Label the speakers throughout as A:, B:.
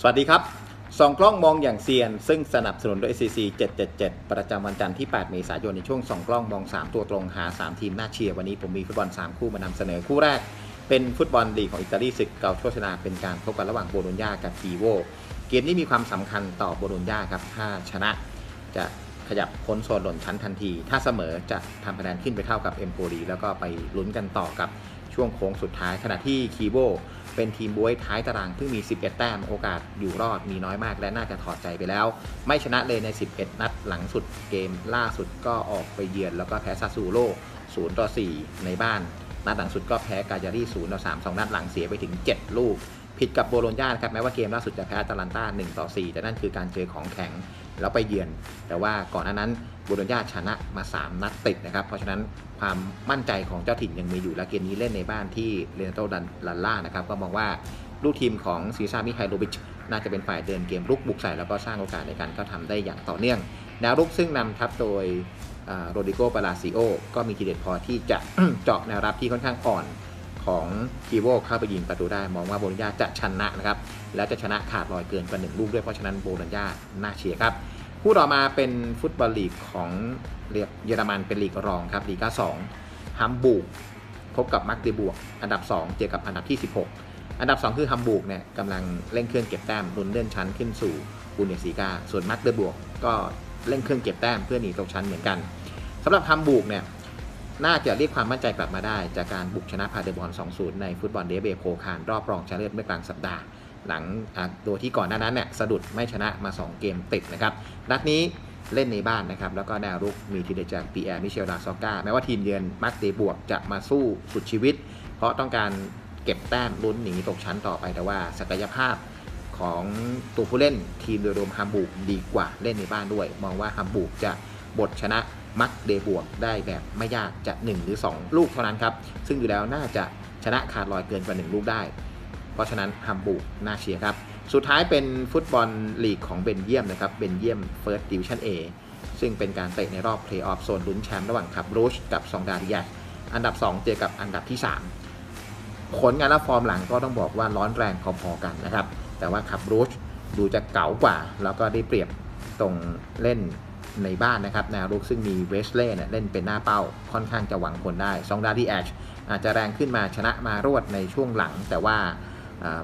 A: สวัสดีครับสองกล้องมองอย่างเซียน ซึ่งสนับสนุนโดย SCC 777 ประจำวันจันทร์ที่ 8 เมษายน ในช่วงสองกล้องมอง 3 ตัวตรงหา 3 ทีมน่าเชียร์ วันนี้ผมมีฟุตบอล 3 คู่มานำเสนอคู่แรก เป็นฟุตบอลลีกของอิตาลีศึกเกาโชชนา เป็นการพบกันระหว่างโบโลญญากับทีโวเกมนี้มีความสำคัญต่อโบโลญญาครับถ้าชนะจะขยับพ้นโซนหล่นชั้นทันที ถ้าเสมอจะทำคะแนนขึ้นไปเท่ากับเอมโปรีแล้วก็ไปลุ้นกันต่อกับช่วงโค้งสุดท้ายขณะที่คีโว เป็นทีมบวยท้ายตารางเพิ่งมี 11 แต้มโอกาสอยู่รอดมีน้อยมาก และน่าจะถอดใจไปแล้ว ไม่ชนะเลยใน 11 นัดหลังสุดเกมล่าสุดก็ออกไปเยือนแล้วก็แพ้ซาซูโร่0ต่อ4ในบ้าน นัดหลังสุดก็แพ้กาญารี0ต่อ3 2 นัดหลังเสียไปถึง 7 ลูก ผิดกับโบโลญญาครับแม้ว่าเกมล่าสุดจะแพ้อาตาลันตา1ต่อ4แต่นั่นคือการเจอของแข็งแล้วไปเยือน แต่ว่าก่อนหน้านั้นโบโลญญาชนะมา 3 นัดติดนะครับ เพราะฉะนั้นความมั่นใจของเจ้าถิ่นยังมีอยู่และเกมนี้เล่นในบ้านที่เรนโตดันลันล่านะครับก็มองว่าลูกทีมของซีซ่ามิไฮโลวิชน่าจะเป็นฝ่ายเดินเกมรุกบุกใส่แล้วก็สร้างโอกาสในการเข้าทำได้อย่างต่อเนื่องแนวรุกซึ่งนำทัพโดยโรดิโกปาลาซิโอก็มีทีเด็ดพอที่จะเจาะแนวรับที่ค่อนข้างอ่อน ของคีโวเข้าไปยิงประตูได้ มองว่าโบลัญญาจะชนะนะครับและจะชนะขาดลอยเกินกว่าหนึ่งลูกด้วยเพราะฉะนั้นโบลัญญาน่าเชียร์ครับคู่ต่อมาเป็นฟุตบอลลีกของเยอรมันเป็นลีกรองครับลีกา2ฮัมบูกพบกับมักเดบวก อันดับ 2 เจอกับอันดับที่ 16 อันดับ 2 คือฮัมบูกเนี่ยกำลังเร่งเครื่องเก็บแต้มลุ้นเลื่อนชั้นขึ้นสู่บูเนสีกาส่วนมักเดบวกก็เร่งเครื่องเก็บแต้มเพื่อหนีตกชั้นเหมือนกันสำหรับฮัมบูกเนี่ย น่าจะเรียกความมั่นใจกลับมาได้ จากการบุกชนะพาเดบอล2-0 ในฟุตบอลเดเบโคคารรอบรองชนะเลิศเมื่อกลางสัปดาห์ หลังโดยที่ก่อนหน้านั้นเนี่ยสะดุดไม่ชนะมา 2 เกมติดนะครับ นัดนี้เล่นในบ้านนะครับ แล้วก็แนวรุกมีทีเด็ดจากปีแอร์มิเชลดาซอก้าแม้ว่าทีมเยือนมักเดบวกจะมาสู้สุดชีวิต เพราะต้องการเก็บแต้มลุ้นหนีตกชั้นต่อไปแต่ว่าศักยภาพของตัวผู้เล่นทีมโดยรวมฮัมบูกดีกว่าเล่นในบ้านด้วย มองว่าฮัมบูกจะบทชนะ มักเดบวกได้แบบไม่ยากจะ 1 หรือ 2 ลูกเท่านั้นครับ ซึ่งอยู่แล้วน่าจะชนะขาดลอยเกินกว่า 1 ลูกได้ เพราะฉะนั้นฮัมบูกน่าเชียร์ครับ สุดท้ายเป็นฟุตบอลลีกของเบนเยียมนะครับเบนเยียมเฟิร์สดิวิชั่น A ซึ่งเป็นการเตะในรอบเพลย์ออฟโซนลุ้นแชมป์ระหว่างคับรูชกับซองดาริยาอันดับ 2 เจอกับอันดับที่ 3 ผลงานและฟอร์มหลังก็ต้องบอกว่าร้อนแรงพอๆกันนะครับแต่ว่าคับรูชดูจะเก๋ากว่า แล้วก็ได้เปรียบตรงเล่น ในบ้านนะครับแนวรุกซึ่งมีเวสเล่เนี่ยเล่นเป็นหน้าเป้าค่อนข้างจะหวังผลได้ซองดาที่แอชอาจจะแรงขึ้นมาชนะมารวดในช่วงหลัง แต่ว่า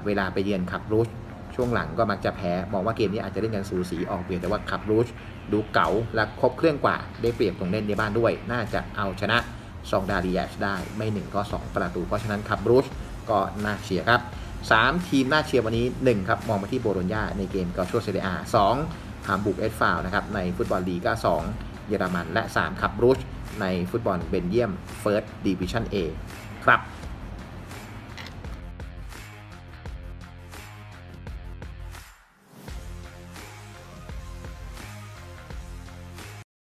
A: เวลาไปเยือนคับรูชช่วงหลังก็มักจะแพ้ มองว่าเกมนี้อาจจะเล่นกันสูสีออกเปรียบแต่ว่าคับรูชดูเก๋าและครบเครื่องกว่าได้เปรียบตรงเล่นในบ้านด้วย น่าจะเอาชนะซองดาดีแอชได้ไม่1ก็2 ประตู เพราะฉะนั้นคับรูชก็น่าเชียร์ครับ 3 ทีมน่าเชียร์วันนี้ 1 ครับ มองมาที่โบโลญญาในเกมกาโชเซเดอา2 ฮามบุกเอสฟาวนะครับในฟุตบอลลีกา2เยอรมัน และ 3 ครับรูชในฟุตบอลเบนเยียมเฟิร์สดิวิชั่น A ครับ